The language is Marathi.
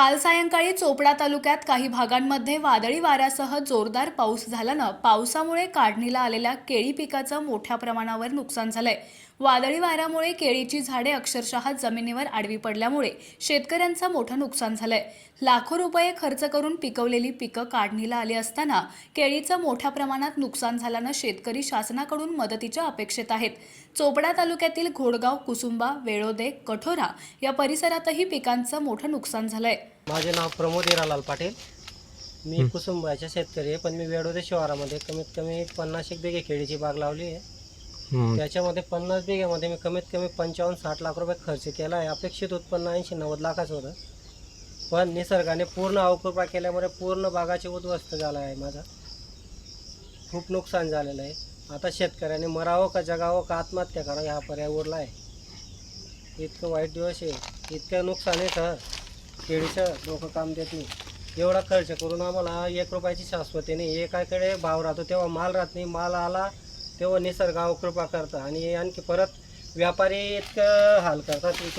काल सायंकाळी चोपडा तालुक्यात काही भागांमध्ये वादळी वाऱ्यासह जोरदार पाऊस झाल्यानं पावसामुळे काढणीला आलेल्या केळी पिकाचं मोठ्या प्रमाणावर नुकसान झालंय. वादळी वाऱ्यामुळे केळीची झाडे अक्षरशः जमिनीवर आडवी पडल्यामुळे शेतकऱ्यांचं मोठं नुकसान झालंय. लाखो रुपये खर्च करून पिकवलेली पिकं काढणीला आली असताना केळीचं मोठ्या प्रमाणात नुकसान झाल्यानं शेतकरी शासनाकडून मदतीच्या अपेक्षेत आहेत. चोपडा तालुक्यातील घोडगाव कुसुंबा वेळोदे कठोरा या परिसरातही पिकांचं मोठं नुकसान झालंय. माझे नाव प्रमोद हिरालाल पाटील. मी कुसुंबाच्या शेतकरी आहे पण मी वेडोदे शिवारामध्ये कमीत कमी पन्नास एक बिघे केळीची बाग लावली आहे. त्याच्यामध्ये पन्नास बिघ्यामध्ये मी कमीत कमी पंचावन्न साठ लाख रुपये खर्च केला आहे. अपेक्षित उत्पन्न ऐंशी नव्वद लाखाचं होतं. पण निसर्गाने पूर्ण अवकृपा केल्यामुळे पूर्ण बागाची उद्ध्वस्त झाला आहे माझा. खूप नुकसान झालेलं आहे. आता शेतकऱ्याने मरावं का जगावं का आत्महत्या करावं हा पर्याय उरला आहे. इतकं वाईट दिवस आहे. इतकं नुकसान आहे सर केळीचं लोक काम देत नाही. एवढा खर्च करून आम्हाला एक रुपयाची शाश्वती नाही. एकाकडे भाव राहतो तेव्हा माल राहत नाही. माल आला तेव्हा निसर्गावर कृपा करतं आणि आणखी परत व्यापारी इतकं हाल करतात.